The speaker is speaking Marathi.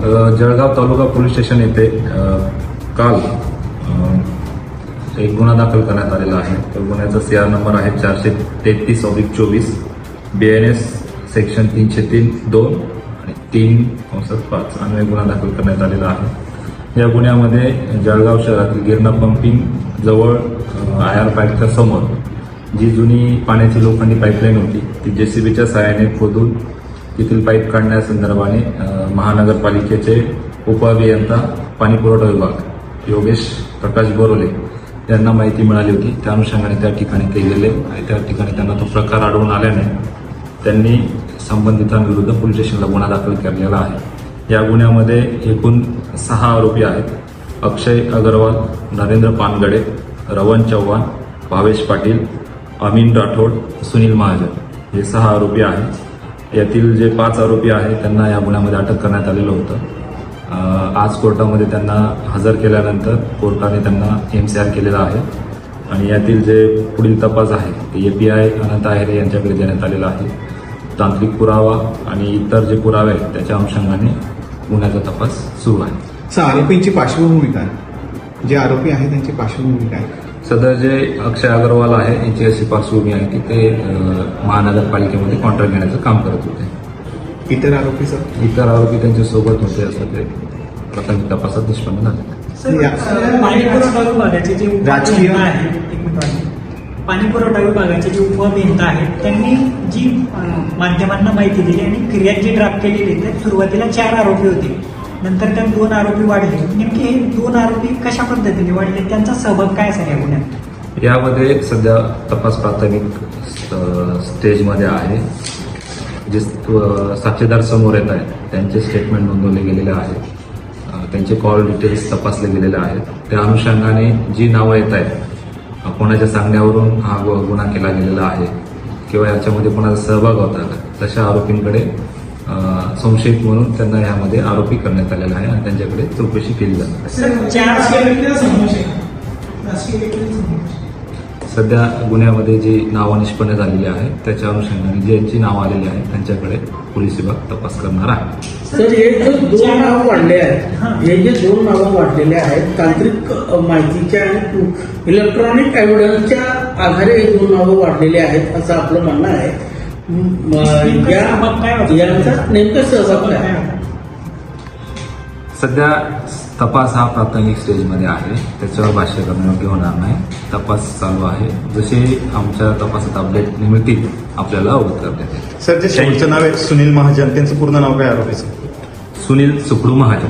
जळगाव तालुका पोलीस स्टेशन येथे काल एक गुन्हा दाखल करण्यात आलेला आहे. तर गुन्ह्याचा सी आर नंबर आहे चारशे तेहतीस ऑब्लिक चोवीस बी एन एस सेक्शन तीनशे तीन दोन आणि तीन कंसात पाच अन्वय गुन्हा दाखल करण्यात आलेला आहे. या गुन्ह्यामध्ये जळगाव शहरातील गिरणा पंपिंग जवळ आय आर पाईपच्या समोर जी जुनी पाण्याची लोखंडी पाईपलाईन होती ती जे सी बीच्या सहाय्याने खोदून तेथील पाईप काढण्यासंदर्भाने महानगरपालिकेचे उपअभियंता पाणीपुरवठा विभाग योगेश प्रकाश बोरोले यांना माहिती मिळाली होती. त्या अनुषंगाने त्या ठिकाणी ते गेले आणि त्या ठिकाणी त्यांना तो प्रकार आढळून आल्याने त्यांनी संबंधितांविरुद्ध पोलीस स्टेशनला गुन्हा दाखल केलेला आहे. या गुन्ह्यामध्ये एकूण सहा आरोपी आहेत. अक्षय अगरवाल नरेंद्र पानगडे रवन चव्हाण भावेश पाटील अमीन राठोड सुनील महाजन. हे सहा आरोपी आहेत. यातील जे पाच आरोपी आहेत त्यांना या गुन्ह्यामध्ये अटक करण्यात आलेलं होतं. आज कोर्टामध्ये त्यांना हजर केल्यानंतर कोर्टाने त्यांना एम सी आर केलेला आहे. आणि यातील जे पुढील तपास आहे ते ए पी आय अनंत आहेरे यांच्याकडे देण्यात आलेला आहे. तांत्रिक पुरावा आणि इतर जे पुरावे आहेत त्याच्या अनुषंगाने गुन्ह्याचा तपास सुरू आहे. सर आरोपींची पार्श्वभूमी काय? जे आरोपी आहेत त्यांची पार्श्वभूमी काय? सदर जे अक्षय अग्रवाल आहे यांची अशी पार्श्वभूमी आहे की ते महानगरपालिकेमध्ये कॉन्ट्रॅक्ट घेण्याचं काम करत होते. इतर आरोपी सर? इतर आरोपी त्यांच्यासोबत होते असं ते प्राथमिक तपासात निष्पन्न झाले. या- पाणी पुरवठा विभागाचे जे राजकीय-. पाणी पुरवठा विभागाचे जे उपअभियंता आहेत त्यांनी जी माध्यमांना माहिती दिली आणि फिर्याद जी ड्राफ्ट केलेली त्यात सुरुवातीला चार आरोपी होते. नंतर त्यात दोन आरोपी वाढले. नेमके हे दोन आरोपी कशा पद्धतीने वाढले? त्यांचा सहभाग काय असेल या गुन्ह्यात? यामध्ये सध्या तपास प्राथमिक स्टेजमध्ये आहे. जे साक्षीदार समोर येत आहेत त्यांचे स्टेटमेंट नोंदवले गेलेले आहेत. त्यांचे कॉल डिटेल्स तपासले गेलेले आहेत. त्या अनुषंगाने जी नावं येत आहेत कोणाच्या सांगण्यावरून हा गु- गुन्हा केला गेलेला आहे किंवा याच्यामध्ये कोणाचा सहभाग होता तशा आरोपींकडे संशयित म्हणून त्यांना यामध्ये आरोपी करण्यात आलेला आहे आणि त्यांच्याकडे चौकशी केली जाणार आहे. चार सध्या गुन्ह्यामध्ये जी नावं निष्पन्न झालेली आहेत त्याच्या अनुषंगाने ज्यांची नावं आलेली आहेत त्यांच्याकडे पोलीस विभाग तपास करणार आहे. सर हे जे दोन नावं वाढले आहेत हे. जे दोन नावं वाढलेले आहेत तांत्रिक माहितीच्या आणि इलेक्ट्रॉनिक एव्हिडन्सच्या आधारे हे दोन नावं वाढलेले आहेत असं आपलं म्हणणं आहे. नेमकं सहभाग काय या होता? यांचा नेमकं सहभाग काय? होता? सध्या तपास हा प्राथमिक स्टेजमध्ये आहे. त्याच्यावर भाष्य करणं योग्य होणार नाही. तपास चालू आहे. जसे आमच्या तपासात अपडेट मिळतील आपल्याला अवगत करण्यात येईल सर जे शेवटचं नाव आहे सुनील महाजन त्यांचं पूर्ण नाव काय आरोपीचं? सुनील सुकडू महाजन.